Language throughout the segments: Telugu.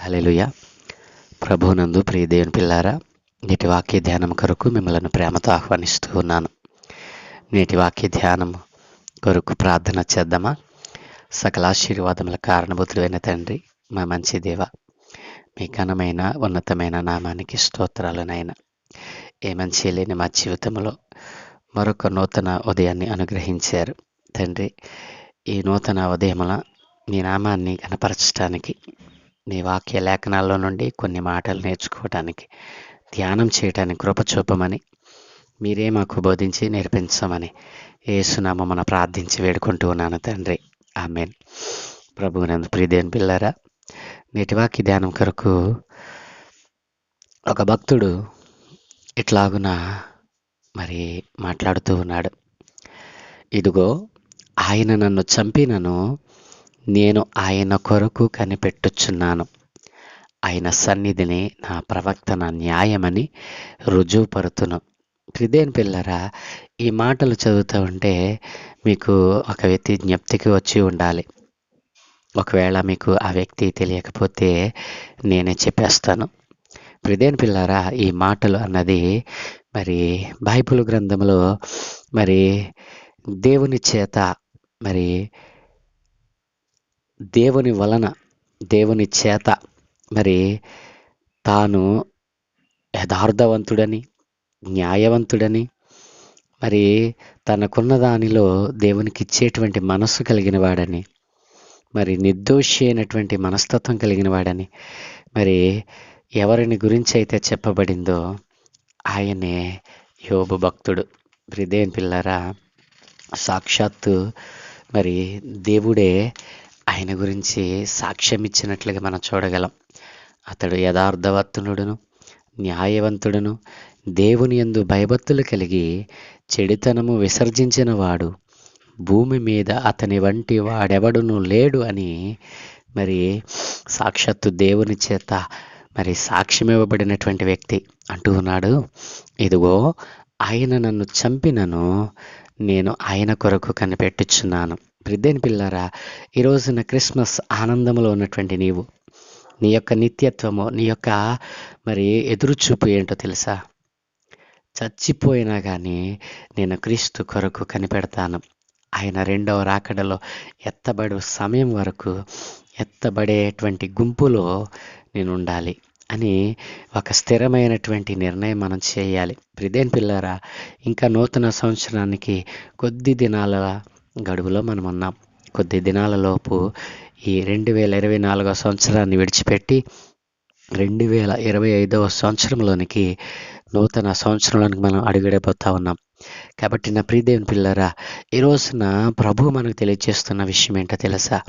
హలెలుయ ప్రభునందు ప్రియదేవుని పిల్లారా నేటి వాక్య ధ్యానం కొరకు మిమ్మల్ని ప్రేమతో ఆహ్వానిస్తూ ఉన్నాను. నేటి వాక్య ధ్యానం కొరకు ప్రార్థన చేద్దామా? సకల ఆశీర్వాదముల కారణభూతులైన తండ్రి మా మంచి దేవ మీ ఘనమైన ఉన్నతమైన నామానికి స్తోత్రాలనైనా. ఏ మంచి లేని మా జీవితంలో మరొక నూతన ఉదయాన్ని అనుగ్రహించారు. తండ్రి ఈ నూతన ఉదయముల మీ నామాన్ని కనపరచడానికి నీ వాక్య లేఖనాల్లో నుండి కొన్ని మాటలు నేర్చుకోవటానికి ధ్యానం చేయటానికి కృప చూపమని మీరే మాకు బోధించి నేర్పించమని ఏసునామమున ప్రార్థించి వేడుకుంటూ ఉన్నాను తండ్రి. ఆమెన్. నందు ప్రియదేని పిల్లారా నేటి వాక్య ధ్యానం కొరకు ఒక భక్తుడు ఇట్లాగున మరి మాట్లాడుతూ ఉన్నాడు. ఇదిగో ఆయన నన్ను చంపినను నేను ఆయన కొరకు కనిపెట్టుచున్నాను. ఆయన సన్నిధిని నా ప్రవక్తన న్యాయమని రుజువుపరుతును. ప్రిదేన్ పిల్లరా ఈ మాటలు చదువుతూ ఉంటే మీకు ఒక వ్యక్తి జ్ఞప్తికి వచ్చి ఉండాలి. ఒకవేళ మీకు ఆ వ్యక్తి తెలియకపోతే నేనే చెప్పేస్తాను. ప్రిదేన్ పిల్లారా ఈ మాటలు అన్నది మరి బైబిల్ గ్రంథంలో మరి దేవుని చేత మరి దేవుని వలన దేవుని చేత మరి తాను యథార్థవంతుడని న్యాయవంతుడని మరి తనకున్న దానిలో దేవునికి ఇచ్చేటువంటి మనస్సు కలిగిన వాడని మరి నిర్దోషి అయినటువంటి మనస్తత్వం కలిగిన వాడని మరి ఎవరిని గురించి అయితే చెప్పబడిందో ఆయనే యోబు భక్తుడు. హృదయం పిల్లరా సాక్షాత్తు మరి దేవుడే ఆయన గురించి సాక్ష్యం ఇచ్చినట్లుగా మనం చూడగలం. అతడు యథార్థవర్తనుడును న్యాయవంతుడును దేవుని యందు భయభక్తులు కలిగి చెడితనము విసర్జించిన వాడు భూమి మీద అతని వంటి వాడెవడును లేడు అని మరి సాక్షాత్తు దేవుని చేత మరి సాక్ష్యం ఇవ్వబడినటువంటి వ్యక్తి అంటూ ఉన్నాడు. ఇదిగో ఆయన నన్ను చంపినను నేను ఆయన కొరకు కనిపెట్టుచున్నాను. ప్రిద్దేని పిల్లారా ఈ రోజున క్రిస్మస్ ఆనందంలో ఉన్నటువంటి నీవు నీ యొక్క నిత్యత్వము నీ యొక్క మరి ఎదురుచూపు ఏంటో తెలుసా? చచ్చిపోయినా కానీ నేను క్రీస్తు కొరకు కనిపెడతాను. ఆయన రెండవ రాకడలో ఎత్తబడు సమయం వరకు ఎత్తబడేటువంటి గుంపులో నేను ఉండాలి అని ఒక స్థిరమైనటువంటి నిర్ణయం మనం చేయాలి. ప్రిదేన్ పిల్లరా ఇంకా నూతన సంవత్సరానికి కొద్ది దినాల గడువులో మనం ఉన్నాం కొద్ది దినాలలోపు ఈ రెండు వేల ఇరవై నాలుగవ సంవత్సరాన్ని విడిచిపెట్టి రెండు వేల ఇరవై ఐదవ సంవత్సరంలోనికి నూతన సంవత్సరంలోనికి మనం అడుగుడిపోతా ఉన్నాం. కాబట్టి నా ప్రియదేవుని పిల్లరా ఈ రోజున ప్రభు మనకు తెలియజేస్తున్న విషయం ఏంటో తెలుసా?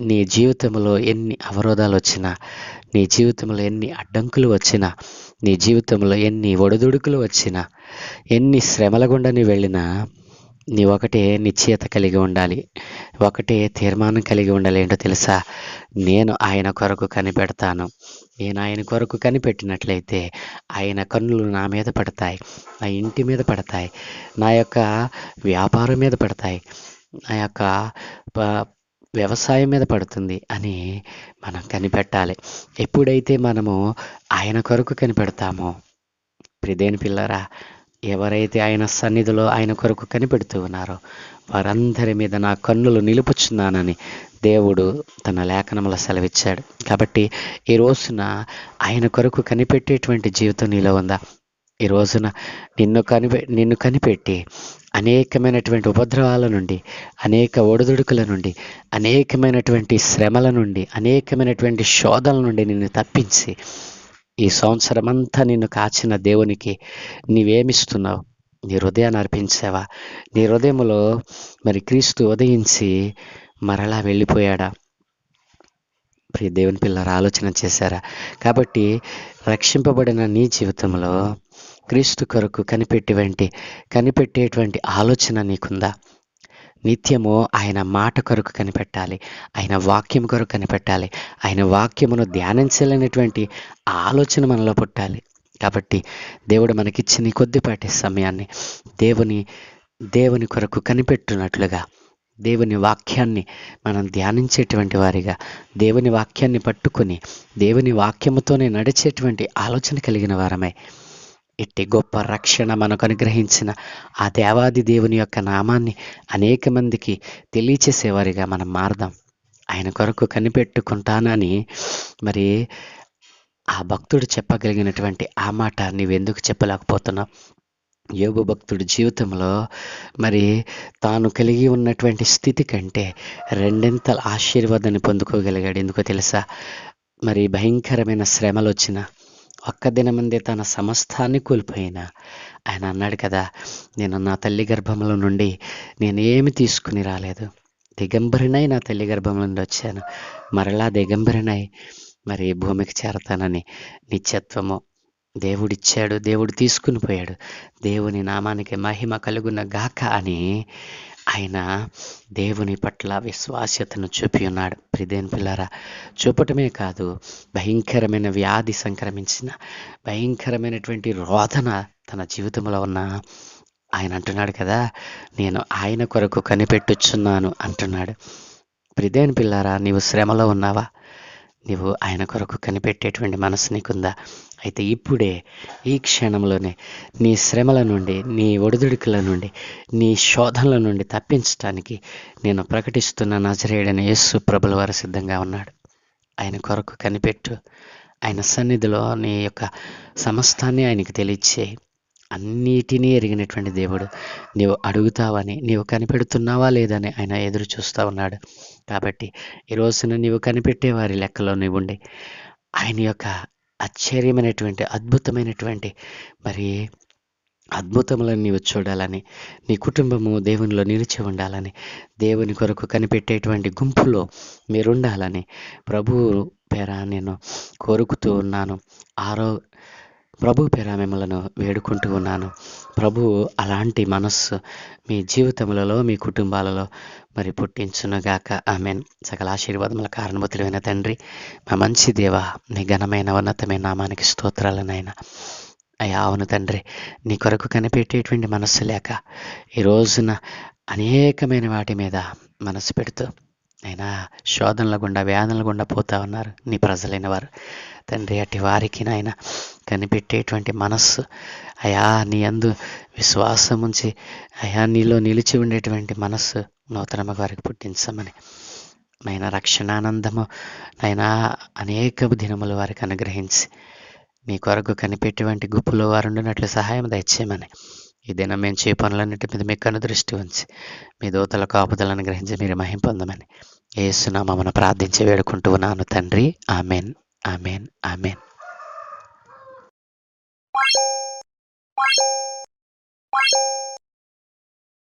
నీ జీవితంలో ఎన్ని అవరోధాలు వచ్చినా నీ జీవితంలో ఎన్ని అడ్డంకులు వచ్చినా నీ జీవితంలో ఎన్ని ఒడిదుడుకులు వచ్చినా ఎన్ని శ్రమల గుండా నీ వెళ్ళినా నీ ఒకటే నిశ్చయత కలిగి ఉండాలి ఒకటే తీర్మానం కలిగి ఉండాలి ఏంటో తెలుసా? నేను ఆయన కొరకు కనిపెడతాను. నేను ఆయన కొరకు కనిపెట్టినట్లయితే ఆయన కన్నులు నా మీద పడతాయి నా ఇంటి మీద పడతాయి నా యొక్క వ్యాపారం మీద పడతాయి నా యొక్క వ్యవసాయం మీద పడుతుంది అని మనం కనిపెట్టాలి. ఎప్పుడైతే మనము ఆయన కొరకు కనిపెడతామో ప్రిదేని పిల్లరా ఎవరైతే ఆయన సన్నిధిలో ఆయన కొరకు కనిపెడుతూ ఉన్నారో వారందరి మీద నా కన్నులు నిలుపుచున్నానని దేవుడు తన లేఖనముల సెలవిచ్చాడు. కాబట్టి ఈ రోజున ఆయన కొరకు కనిపెట్టేటువంటి జీవితం నీలో ఉందా? ఈ రోజున నిన్ను కనిపె నిన్ను కనిపెట్టి అనేకమైనటువంటి ఉపద్రవాల నుండి అనేక ఒడిదుడుకుల నుండి అనేకమైనటువంటి శ్రమల నుండి అనేకమైనటువంటి శోధల నుండి నిన్ను తప్పించి ఈ సంవత్సరం అంతా నిన్ను కాచిన దేవునికి నీవేమిస్తున్నావు? నీ హృదయాన్ని అర్పించావా? నీ హృదయంలో మరి క్రీస్తు ఉదయించి మరలా వెళ్ళిపోయాడా? ప్రియ దేవుని పిల్లలు ఆలోచన చేశారా? కాబట్టి రక్షింపబడిన నీ జీవితంలో క్రీస్తు కొరకు కనిపెట్టేటువంటి కనిపెట్టేటువంటి ఆలోచన నీకుందా? నిత్యము ఆయన మాట కొరకు కనిపెట్టాలి. ఆయన వాక్యం కొరకు కనిపెట్టాలి. ఆయన వాక్యమును ధ్యానించలేనటువంటి ఆలోచన మనలో పుట్టాలి. కాబట్టి దేవుడు మనకిచ్చిన కొద్దిపాటి సమయాన్ని దేవుని దేవుని కొరకు కనిపెట్టినట్లుగా దేవుని వాక్యాన్ని మనం ధ్యానించేటువంటి వారిగా దేవుని వాక్యాన్ని పట్టుకొని దేవుని వాక్యముతోనే నడిచేటువంటి ఆలోచన కలిగిన వారమే ఇట్టి గొప్ప రక్షణ మనకు అనుగ్రహించిన ఆ దేవాది దేవుని యొక్క నామాన్ని అనేక మందికి తెలియచేసేవారిగా మనం మారదాం. ఆయన కొరకు కనిపెట్టుకుంటానని మరి ఆ భక్తుడు చెప్పగలిగినటువంటి ఆ మాట నీవెందుకు చెప్పలేకపోతున్నావు? యోగు భక్తుడి జీవితంలో మరి తాను కలిగి ఉన్నటువంటి స్థితి కంటే రెండింతల ఆశీర్వాదాన్ని పొందుకోగలిగాడు ఎందుకో తెలుసా? మరి భయంకరమైన శ్రమలు వచ్చిన ఒక్క దినమందే తన సమస్తాన్ని కోల్పోయిన. ఆయన అన్నాడు కదా నేను నా తల్లి గర్భంలో నుండి నేను ఏమి తీసుకుని రాలేదు. దిగంబరినై నా తల్లి గర్భంలో నుండి వచ్చాను. మరలా దిగంబరినై మరి భూమికి చేరతానని నిత్యత్వము దేవుడిచ్చాడు దేవుడు తీసుకుని పోయాడు. దేవుని నామానికి మహిమ కలుగున గాక అని ఆయన దేవుని పట్ల విశ్వాస్యతను చూపి ఉన్నాడు. ప్రిదేన్ పిల్లరా చూపటమే కాదు భయంకరమైన వ్యాధి సంక్రమించిన భయంకరమైనటువంటి రోధన తన జీవితంలో ఉన్న ఆయన అంటున్నాడు కదా నేను ఆయన కొరకు కనిపెట్టుచున్నాను అంటున్నాడు. ప్రిదేన్ పిల్లారా నీవు శ్రమలో ఉన్నావా? నీవు ఆయన కొరకు కనిపెట్టేటువంటి మనసు నీకుందా? అయితే ఇప్పుడే ఈ క్షణంలోనే నీ శ్రమల నుండి నీ ఒడిదుడుకుల నుండి నీ శోధనల నుండి తప్పించడానికి నేను ప్రకటిస్తున్న నజరేయుడని యేసు ప్రభుల వారు సిద్ధంగా ఉన్నాడు. ఆయన కొరకు కనిపెట్టు. ఆయన సన్నిధిలో నీ యొక్క సమస్తాన్ని ఆయనకు తెలియచేయి. అన్నిటినీ ఎరిగినటువంటి దేవుడు నీవు అడుగుతావని నీవు కనిపెడుతున్నావా లేదని ఆయన ఎదురు చూస్తూ ఉన్నాడు. కాబట్టి ఈ రోజున నీవు కనిపెట్టే వారి లెక్కలో నీవు ఉండి ఆయన యొక్క ఆశ్చర్యమైనటువంటి అద్భుతమైనటువంటి మరి అద్భుతములను నీవు చూడాలని నీ కుటుంబము దేవునిలో నిలిచి ఉండాలని దేవుని కొరకు కనిపెట్టేటువంటి గుంపులో మీరుండాలని ప్రభువు పేర నేను కోరుకుతూ ఉన్నాను. ఆరో ప్రభు పేర మిమ్మలను వేడుకుంటూ ఉన్నాను. ప్రభు అలాంటి మనస్సు మీ జీవితములలో మీ కుటుంబాలలో మరి పుట్టించునుగాక. ఆమెన్. సకల ఆశీర్వాదముల కారణభూతులైన తండ్రి మా మంచి దేవ నీ ఘనమైన ఉన్నతమైన నామానికి స్తోత్రాలనైనా. అయ్యా అవును తండ్రి నీ కొరకు కనిపెట్టేటువంటి మనస్సు లేక ఈ రోజున అనేకమైన వాటి మీద మనసు పెడుతూ అయినా శోధనల గుండా వేదనల గుండా పోతా ఉన్నారు నీ ప్రజలైన వారు. తండ్రి అట్టి వారికి నాయన కనిపెట్టేటువంటి మనస్సు. అయా నీ అందు విశ్వాసం ఉంచి అయా నీలో నిలిచి ఉండేటువంటి మనస్సు నూతనమ్మ వారికి పుట్టించమని. నాయన రక్షణానందము నాయన అనేక దినములు వారికి అనుగ్రహించి మీ కొరకు కనిపెట్టేటువంటి గుప్పులో వారు ఉండినట్లు సహాయం దయచేయమని. ఈ దినం మేము చే పనులన్నిటి మీద మీకు కను దృష్టి ఉంచి మీ దోతల కాపుదలను గ్రహించి మీరు మహింపొందమని పొందమని. ప్రార్థించి వేడుకుంటూ ఉన్నాను తండ్రి. Amen amen amen.